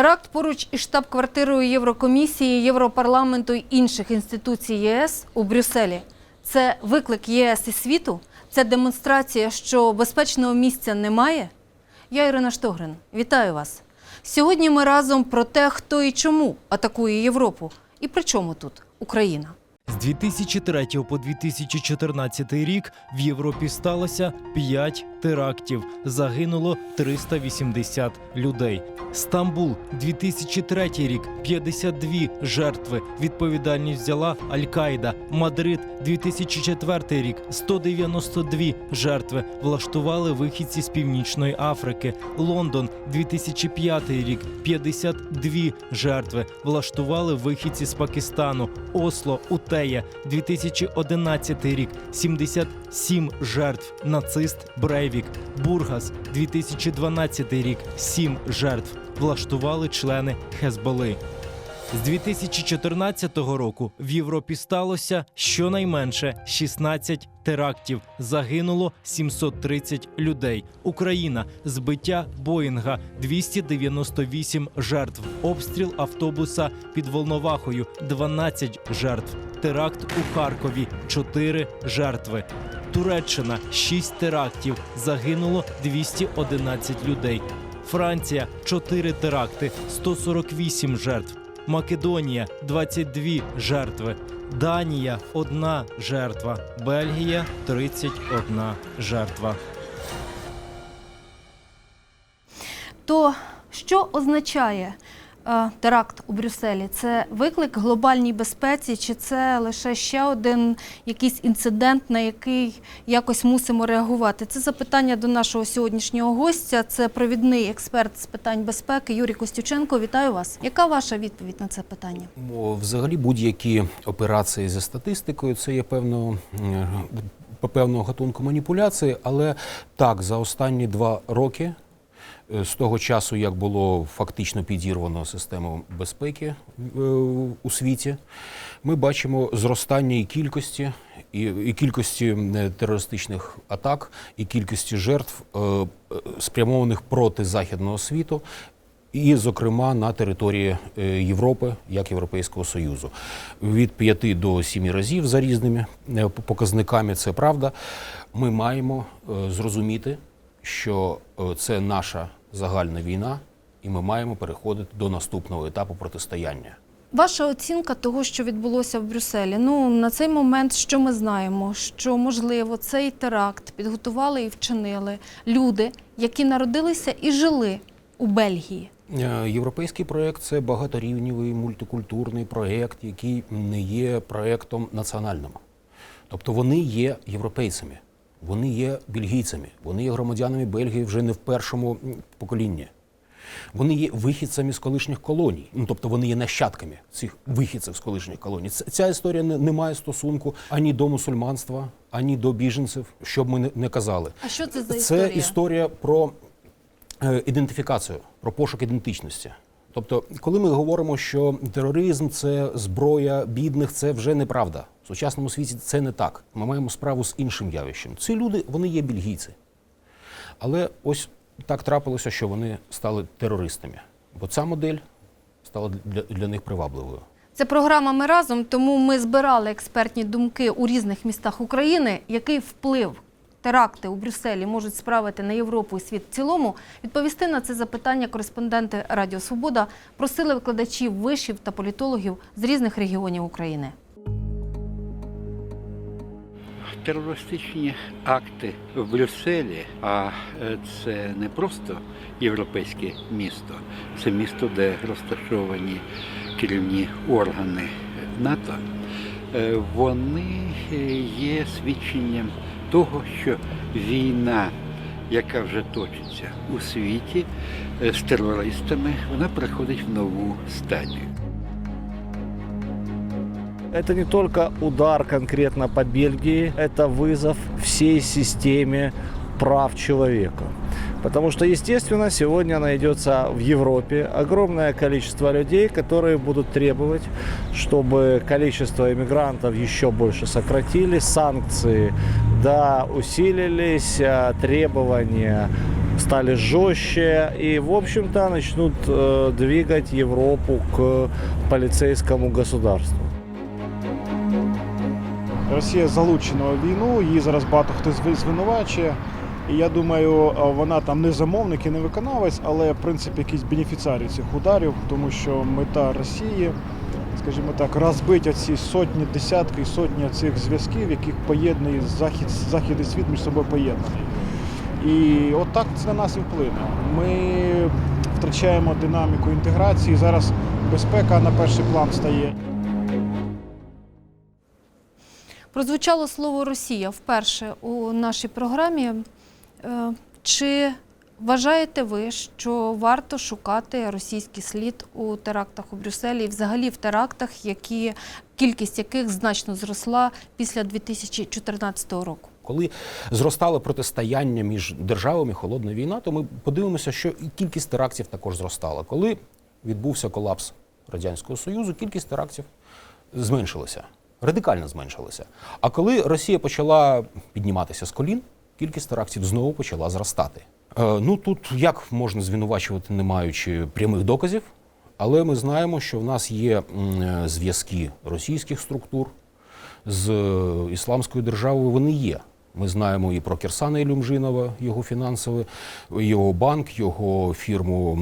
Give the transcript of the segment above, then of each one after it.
Теракт поруч із штаб-квартирою Єврокомісії, Європарламенту і інших інституцій ЄС у Брюсселі. Це виклик ЄС і світу? Це демонстрація, що безпечного місця немає? Я Ірина Штогрин. Вітаю вас. Сьогодні ми разом про те, хто і чому атакує Європу. І при чому тут Україна? З 2003 по 2014 рік в Європі сталося 5 терактів. Загинуло 380 людей. Стамбул 2003 рік 52 жертви. Відповідальність взяла Аль-Каїда. Мадрид 2004 рік 192 жертви. Влаштували вихідці з Північної Африки. Лондон 2005 рік 52 жертви. Влаштували вихідці з Пакистану. Осло, Утея 2011 рік 77 жертв. Нацист Брейвік. Бургас 2012 рік 7 жертв. Влаштували члени Хезболи. З 2014 року в Європі сталося щонайменше 16 терактів. Загинуло 730 людей. Україна збиття Боїнга 298 жертв. Обстріл автобуса під Волновахою 12 жертв. Теракт у Харкові 4 жертви. Туреччина 6 терактів. Загинуло 211 людей. Франція 4 теракти, 148 жертв. Македонія 22 жертви. Данія 1 жертва. Бельгія 31 жертва. То що означає теракт у Брюсселі? Це виклик глобальній безпеці, чи це лише ще один якийсь інцидент, на який якось мусимо реагувати? Це запитання до нашого сьогоднішнього гостя. Це провідний експерт з питань безпеки Юрій Костюченко. Вітаю вас. Яка ваша відповідь на це питання? Взагалі будь-які операції зі статистикою це є певно, е, по певного гатунку маніпуляції, але так, за останні два роки, е, з того часу, як було фактично підірвано систему безпеки е, у світі, ми бачимо зростання і кількості, і, і кількості е, терористичних атак, і кількості жертв, е, е, спрямованих проти західного світу, і, зокрема, на території е, Європи, як Європейського Союзу. Від 5 до 7 разів за різними е, показниками, це правда. Ми маємо е, зрозуміти, що е, це наша загальна війна, і ми маємо переходити до наступного етапу протистояння. Ваша оцінка того, що відбулося в Брюсселі. Ну на цей момент, що ми знаємо, що можливо цей теракт підготували і вчинили люди, які народилися і жили у Бельгії. Е, Європейський проєкт це багаторівневий мультикультурний проєкт, який не є проєктом національним. Тобто вони є європейцями, вони є бельгійцями, вони є громадянами Бельгії вже не в першому поколінні. Вони є вихідцями з колишніх колоній, ну тобто вони є нащадками цих вихідців з колишніх колоній. Ця історія не, не має стосунку ані до мусульманства, ані до біженців, що б ми не, казали. А що це за Це історія? історія про е, ідентифікацію, про пошук ідентичності. Тобто, коли ми говоримо, що тероризм це зброя бідних, це вже неправда. В сучасному світі це не так. Ми маємо справу з іншим явищем. Ці люди вони є бельгійці. Але ось так трапилося, що вони стали терористами. Бо ця модель стала для, для них привабливою. Це програма Ми разом, тому ми збирали експертні думки у різних містах України. Який вплив теракти у Брюсселі можуть справити на Європу і світ в цілому? Відповісти на це запитання кореспонденти Радіо Свобода просили викладачів вишів та політологів з різних регіонів України. Терористичні акти в Брюсселі, а е, це не просто європейське місто, це місто, де розташовані керівні органи НАТО. Е, Вони е, є свідченням того, що війна, яка вже точиться у світі е, з терористами, вона переходить в нову стадію. Это не только удар конкретно по Бельгии, это вызов всей системе прав человека. Потому что, естественно, сегодня найдется в Европе огромное количество людей, которые будут требовать, чтобы количество иммигрантов еще больше сократились, санкции да, усилились, требования стали жестче и, в общем-то, начнут э, двигать Европу к полицейскому государству. Росія залучена у війну, її зараз багато хто звинувачує. І я думаю, вона там не замовник і не виконавець, але в принципі якийсь бенефіціарій цих ударів, тому що мета Росії, скажімо так, розбити ці сотні, десятки і сотні цих зв'язків, яких поєднує захід, захід і світ між собою поєднаний. І от це на нас і вплине. Ми втрачаємо динаміку інтеграції. Зараз безпека на перший план стає. Прозвучало слово Росія вперше у нашій програмі. Е, Чи вважаєте ви, що варто шукати російський слід у терактах у Брюсселі і взагалі в терактах, які кількість яких значно зросла після 2014 року? Коли зростало протистояння між державами, холодна війна, то ми подивимося, що і кількість терактів також зростала. Коли відбувся колапс Радянського Союзу, кількість терактів зменшилася, радикально зменшилася. А коли Росія почала підніматися з колін, кількість терактів знову почала зростати. Е, ну тут як можна звинувачувати, не маючи прямих доказів, але ми знаємо, що в нас є е, зв'язки російських структур з е, ісламською державою. Вони є. Ми знаємо і про Кірсана Ілюмжинова, його фінансове, його банк, його фірму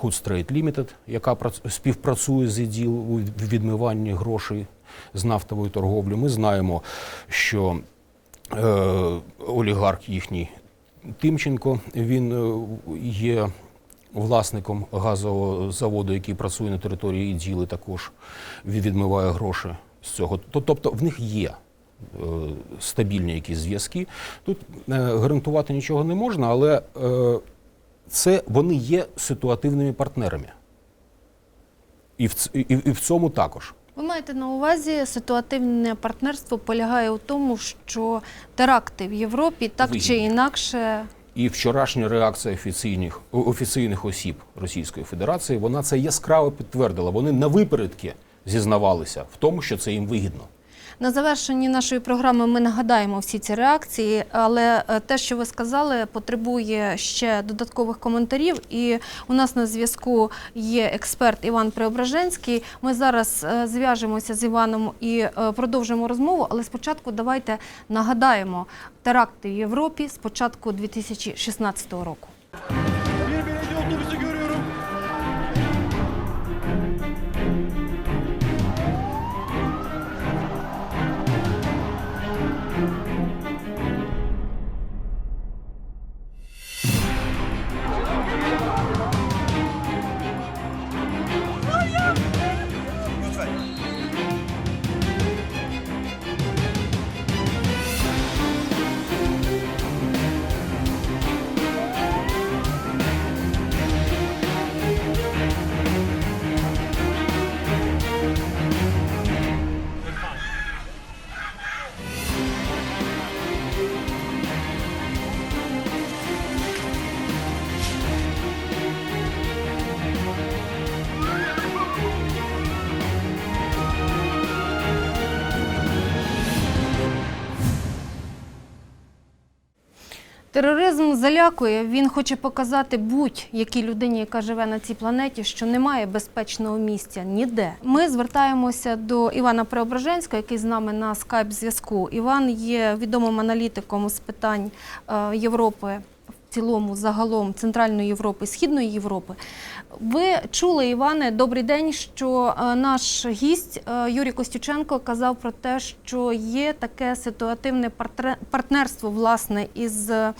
Hood Trade Limited, яка прац- співпрацює з іділ у відмиванні грошей з нафтової торговлі. Ми знаємо, що е, олігарх їхній Тимченко він е, є власником газового заводу, який працює на території Іділи, також він відмиває гроші з цього. Тобто в них є е, стабільні якісь зв'язки. Тут е, гарантувати нічого не можна, але це вони є ситуативними партнерами. І в, і, і в цьому також. Ви маєте на увазі ситуативне партнерство полягає у тому, що теракти в Європі так чи інакше І вчорашня реакція офіційних, офіційних осіб Російської Федерації вона це яскраво підтвердила. Вони на випередки зізнавалися в тому, що це їм вигідно. На завершенні нашої програми ми нагадаємо всі ці реакції, але е, те, що ви сказали, потребує ще додаткових коментарів. І у нас на зв'язку є експерт Іван Преображенський. Ми зараз е, зв'яжемося з Іваном і е, продовжимо розмову. Але спочатку давайте нагадаємо теракти в Європі з початку 2016 року. Тероризм залякує. Він хоче показати будь-якій людині, яка живе на цій планеті, що немає безпечного місця ніде. Ми звертаємося до Івана Преображенського, який з нами на скайп зв'язку. Іван є відомим аналітиком з питань е, Європи. Цілому, загалом Центральної Європи, Східної Європи. Ви чули, Іване, добрий день, що е, наш гість е, Юрій Костюченко казав про те, що є таке ситуативне партнерство власне із е,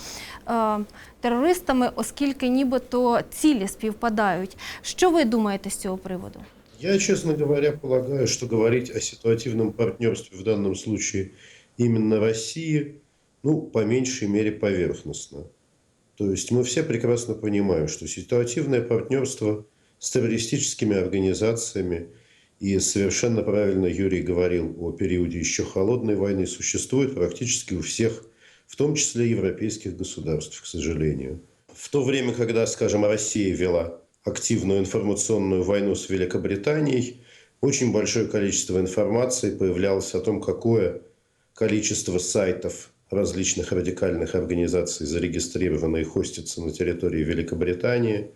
терористами, оскільки нібито цілі співпадають. Що ви думаєте з цього приводу? Я, честно говоря, полагаю, что говорить о ситуативном партнерстве в данном случае именно России, ну, по меньшей мере, поверхностно. То есть мы все прекрасно понимаем, что ситуативное партнерство с террористическими организациями, и совершенно правильно Юрий говорил о периоде еще холодной войны, существует практически у всех, в том числе европейских государств, к сожалению. В то время, когда, скажем, Россия вела активную информационную войну с Великобританией, очень большое количество информации появлялось о том, какое количество сайтов различных радикальных организаций зарегистрировано и хостится на территории Великобритании,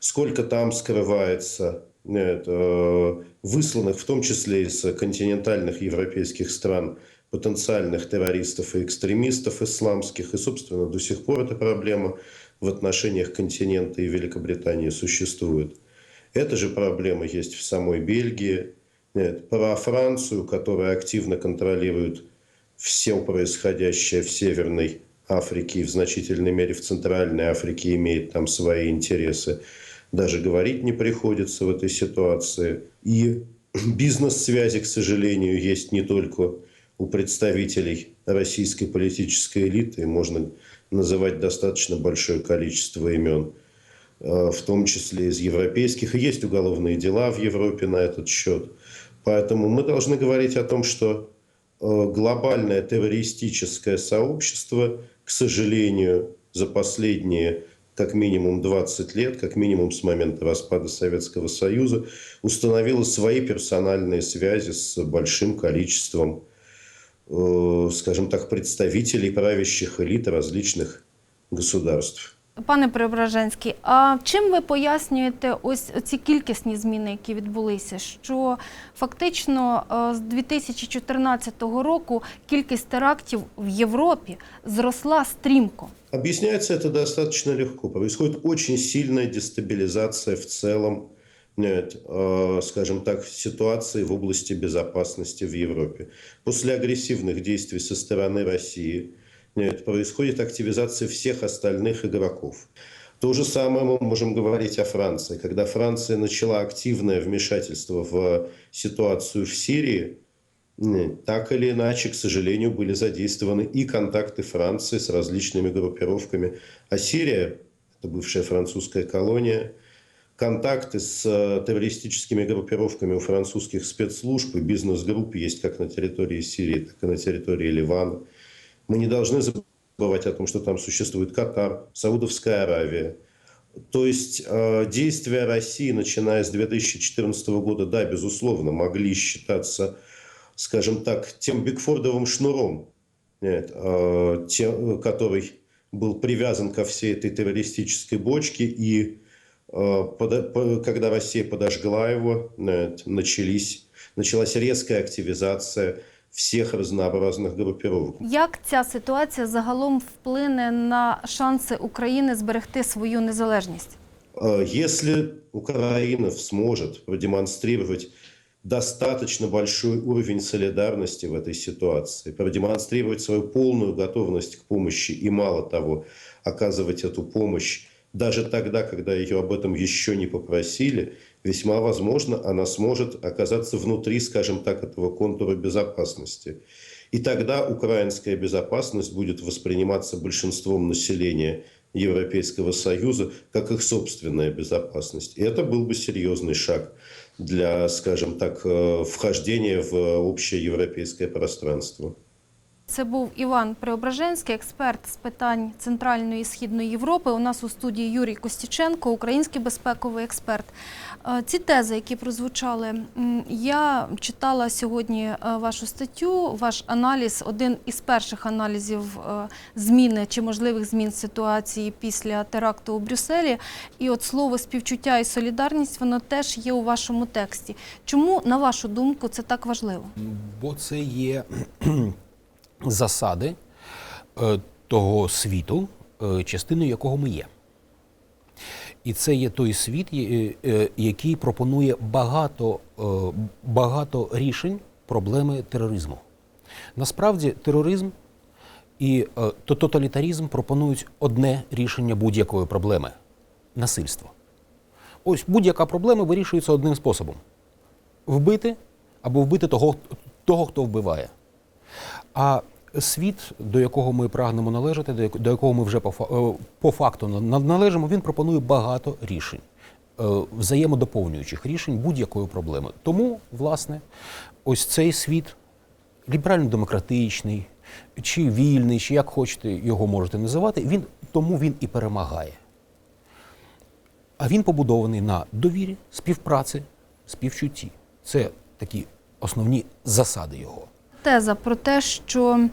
сколько там скрывается нет, э, высланных, в том числе из континентальных европейских стран, потенциальных террористов и экстремистов исламских. И, собственно, до сих пор эта проблема в отношениях континента и Великобритании существует. Эта же проблема есть в самой Бельгии. Нет, про Францию, которая активно контролирует все происходящее в Северной Африке и в значительной мере в Центральной Африке имеет там свои интересы. Даже говорить не приходится в этой ситуации. И бизнес-связи, к сожалению, есть не только у представителей российской политической элиты, можно называть достаточно большое количество имен, э, в том числе из европейских. И есть уголовные дела в Европе на этот счет. Поэтому мы должны говорить о том, что глобальное террористическое сообщество, к сожалению, за последние как минимум 20 лет, как минимум с момента распада Советского Союза, установило свои персональные связи с большим количеством, э, скажем так, представителей правящих элит различных государств. Пане Преображенський, а чим ви пояснюєте ось ці кількісні зміни, які відбулися? Що фактично е, з 2014 року кількість терактів в Європі зросла стрімко? Объясняется это достаточно легко. Происходит очень сильная дестабилизация в целом, нет, э, скажем так, ситуации в области безопасности в Европе. После агрессивных действий со стороны России нет, происходит активизация всех остальных игроков. То же самое мы можем говорить о Франции. Когда Франция начала активное вмешательство в ситуацию в Сирии, Так или иначе, к сожалению, были задействованы и контакты Франции с различными группировками. А Сирия, это бывшая французская колония, контакты с э, террористическими группировками у французских спецслужб и бизнес-групп есть как на территории Сирии, так и на территории Ливана. Мы не должны забывать о том, что там существует Катар, Саудовская Аравия. То есть э, действия России, начиная с 2014 года, да, безусловно, могли считаться скажем так, тем Бигфордовым шнуром, нет, э, тем, который был привязан ко всей этой террористической бочке, и э, когда Россия подожгла его, нет, начались, началась резкая активизация всех разнообразных группировок. Як ця ситуація загалом вплине на шанси України зберегти свою незалежність? Э, Если Украина сможет продемонстрировать достаточно большой уровень солидарности в этой ситуации, продемонстрировать свою полную готовность к помощи и, мало того, оказывать эту помощь даже тогда, когда ее об этом еще не попросили, весьма возможно, она сможет оказаться внутри, скажем так, этого контура безопасности. И тогда украинская безопасность будет восприниматься большинством населения Европейского Союза как их собственная безопасность. И это был бы серьезный шаг для, скажем так, э, вхождения в общее европейское пространство. Це був Іван Преображенський, експерт з питань Центральної і Східної Європи. У нас у студії Юрій Костюченко, український безпековий експерт. Е, Ці тези, які прозвучали, я читала сьогодні е, вашу статтю, ваш аналіз, один із перших аналізів е, зміни чи можливих змін ситуації після теракту у Брюсселі. І от слово співчуття і солідарність, воно теж є у вашому тексті. Чому, на вашу думку, це так важливо? Бо це є засади е, того світу, е, частиною якого ми є. І це є той світ, е, який пропонує багато, багато рішень проблеми тероризму. Насправді, тероризм і тоталітарізм пропонують одне рішення будь-якої проблеми насильство. Ось будь-яка проблема вирішується одним способом: вбити або вбити того, того хто вбиває. А світ, до якого ми прагнемо належати, до якого ми вже по, е, факту на- належимо, він пропонує багато рішень, е, взаємодоповнюючих рішень будь-якої проблеми. Тому, власне, ось цей світ ліберально-демократичний, чи вільний, чи як хочете його можете називати, він тому він і перемагає. А він побудований на довірі, співпраці, співчутті. Це такі основні засади його. Теза про те, що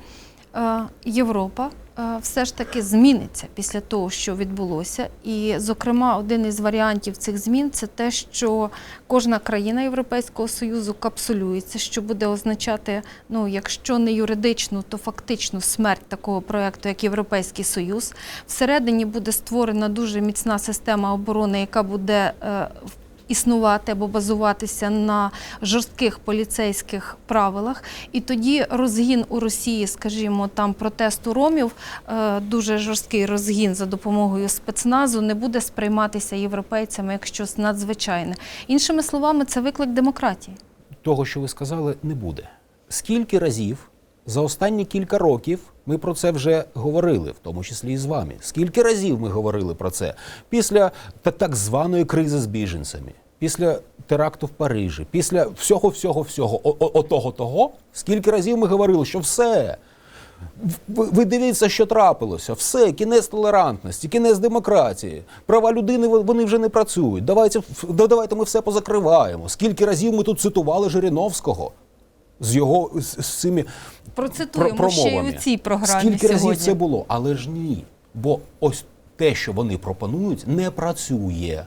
е, Європа е, все ж таки зміниться після того, що відбулося. І, зокрема, один із варіантів цих змін це те, що кожна країна Європейського Союзу капсулюється, що буде означати, ну, якщо не юридичну, то фактичну смерть такого проєкту, як Європейський Союз. Всередині буде створена дуже міцна система оборони, яка буде е, в- існувати або базуватися на жорстких поліцейських правилах. І тоді розгін у Росії, скажімо, там протесту ромів, е, дуже жорсткий розгін за допомогою спецназу, не буде сприйматися європейцями як щось надзвичайне. Іншими словами, це виклик демократії. Того, що ви сказали, не буде. Скільки разів за останні кілька років ми про це вже говорили, в тому числі і з вами. Скільки разів ми говорили про це після так званої кризи з біженцями, після теракту в Парижі, після всього, всього, всього, отого того, скільки разів ми говорили, що все. Ви дивіться, що трапилося. Все, кінець толерантності, кінець демократії. Права людини вони вже не працюють. Давайте, давайте ми все позакриваємо. Скільки разів ми тут цитували Жириновського з його з, з цими Процитуємо про- ще й у цій програмі Скільки сьогодні. разів це було? Але ж ні. Бо ось те, що вони пропонують, не працює.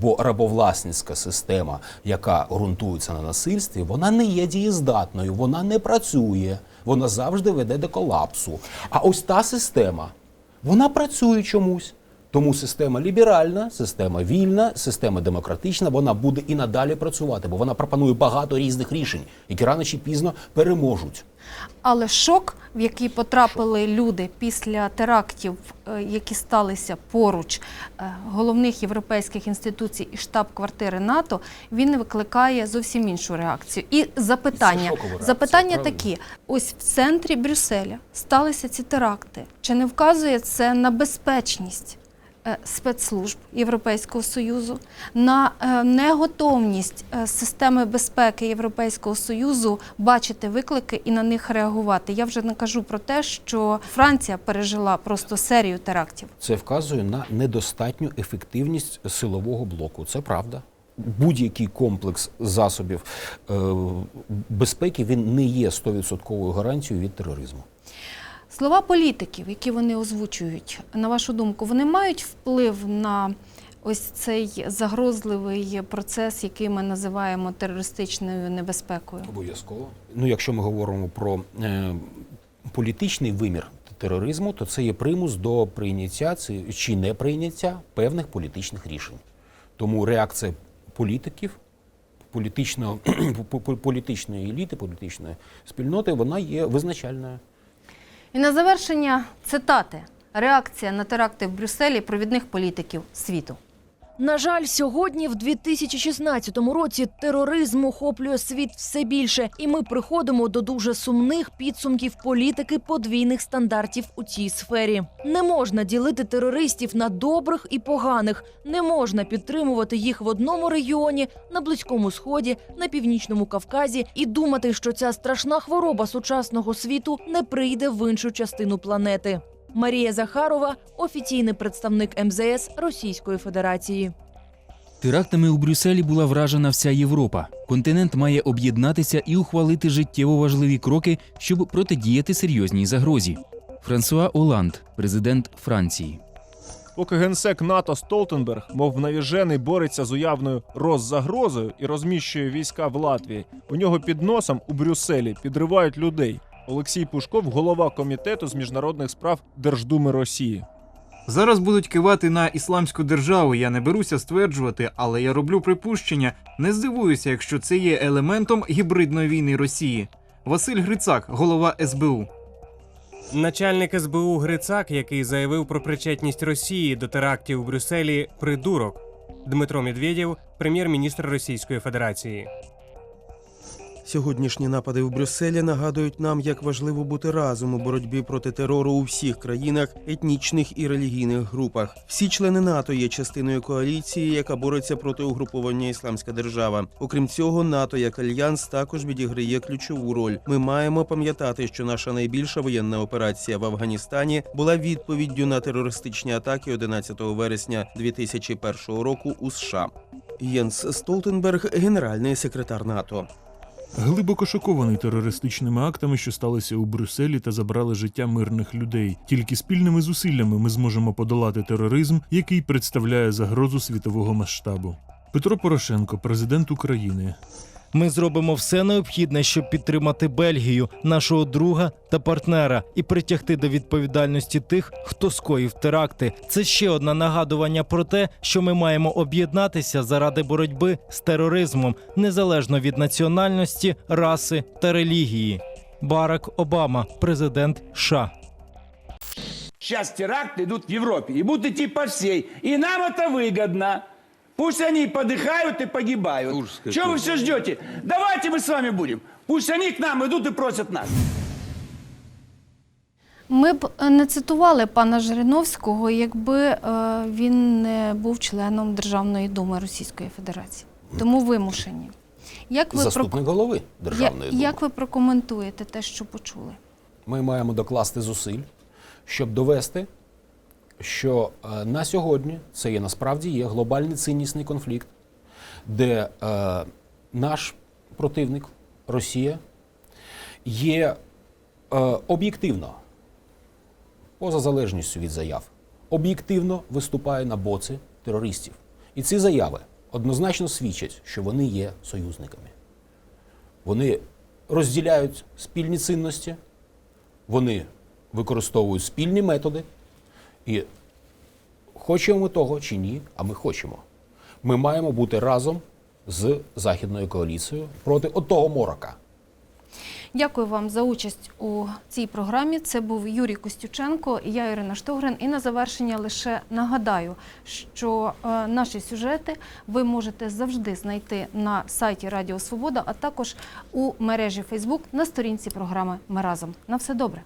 Бо рабовласницька система, яка ґрунтується на насильстві, вона не є дієздатною, вона не працює, вона завжди веде до колапсу. А ось та система, вона працює чомусь. Тому система ліберальна, система вільна, система демократична, вона буде і надалі працювати, бо вона пропонує багато різних рішень, які рано чи пізно переможуть. Але шок, в який потрапили люди після терактів, е, які сталися поруч е, головних європейських інституцій і штаб-квартири НАТО, він викликає зовсім іншу реакцію. І запитання, реакція, запитання правильно? такі: ось в центрі Брюсселя сталися ці теракти. Чи не вказує це на безпечність? Е, Спецслужб Європейського союзу на е, неготовність е, системи безпеки Європейського союзу бачити виклики і на них реагувати. Я вже не кажу про те, що Франція пережила просто серію терактів. Це вказує на недостатню ефективність силового блоку. Це правда. Будь-який комплекс засобів безпеки він не є 100% гарантією від тероризму. Слова політиків, які вони озвучують, на вашу думку, вони мають вплив на ось цей загрозливий процес, який ми називаємо терористичною небезпекою? Обов'язково. Ну, якщо ми говоримо про е, політичний вимір тероризму, то це є примус до прийняття чи не прийняття певних політичних рішень. Тому реакція політиків, політичного, політичної еліти, політичної спільноти, вона є визначальною. І на завершення цитати. Реакція на теракти в Брюсселі провідних політиків світу. На жаль, сьогодні, в 2016 році, тероризм охоплює світ все більше, і ми приходимо до дуже сумних підсумків політики подвійних стандартів у цій сфері. Не можна ділити терористів на добрих і поганих, не можна підтримувати їх в одному регіоні, на близькому сході, на північному Кавказі, і думати, що ця страшна хвороба сучасного світу не прийде в іншу частину планети. Марія Захарова, офіційний представник МЗС Російської Федерації. Терактами у Брюсселі була вражена вся Європа. Континент має об'єднатися і ухвалити життєво важливі кроки, щоб протидіяти серйозній загрозі. Франсуа Оланд, президент Франції. Поки генсек НАТО Столтенберг, мов навіжений, бореться з уявною роззагрозою і розміщує війська в Латвії, у нього під носом у Брюсселі підривають людей. Олексій Пушков, голова комітету з міжнародних справ Держдуми Росії. Зараз будуть кивати на ісламську державу. Я не беруся стверджувати, але я роблю припущення. Не здивуюся, якщо це є елементом гібридної війни Росії. Василь Грицак, голова СБУ. Начальник СБУ Грицак, який заявив про причетність Росії до терактів у Брюсселі, придурок. Дмитро Медведєв, прем'єр-міністр Російської Федерації. Сьогоднішні напади в Брюсселі нагадують нам, як важливо бути разом у боротьбі проти терору у всіх країнах, етнічних і релігійних групах. Всі члени НАТО є частиною коаліції, яка бореться проти угруповання Ісламська держава. Окрім цього, НАТО як альянс також відіграє ключову роль. Ми маємо пам'ятати, що наша найбільша воєнна операція в Афганістані була відповіддю на терористичні атаки 11 вересня 2001 року у США. Єнс Столтенберг, генеральний секретар НАТО. Глибоко шокований терористичними актами, що сталися у Брюсселі та забрали життя мирних людей. Тільки спільними зусиллями ми зможемо подолати тероризм, який представляє загрозу світового масштабу. Петро Порошенко, президент України. Ми зробимо все необхідне, щоб підтримати Бельгію, нашого друга та партнера, і притягти до відповідальності тих, хто скоїв теракти. Це ще одне нагадування про те, що ми маємо об'єднатися заради боротьби з тероризмом, незалежно від національності, раси та релігії. Барак Обама, президент США. Сейчас теракты идут в Европе и будут идти по всей. И нам это выгодно. Пусть они подыхают и погибают. Чего вы все ждете? Давайте мы с вами будем. Пусть они к нам идут и просят нас. Ми б е, не цитували пана Жириновського, якби е, він не був членом Державної думи Російської Федерації. Тому вимушені. Як ви, Заступник голови Я- Державної думи. як ви прокоментуєте те, що почули? Ми маємо докласти зусиль, щоб довести, що е, на сьогодні це є насправді є глобальний ціннісний конфлікт, де е, наш противник, Росія, є е, об'єктивно, поза залежністю від заяв, об'єктивно виступає на боці терористів. І ці заяви однозначно свідчать, що вони є союзниками. Вони розділяють спільні цінності, вони використовують спільні методи. І хочемо ми того чи ні, а ми хочемо. Ми маємо бути разом з Західною коаліцією проти отого морока. Дякую вам за участь у цій програмі. Це був Юрій Костюченко я Ірина Штогрин. І на завершення лише нагадаю, що е, наші сюжети ви можете завжди знайти на сайті Радіо Свобода, а також у мережі Фейсбук на сторінці програми Ми разом. На все добре.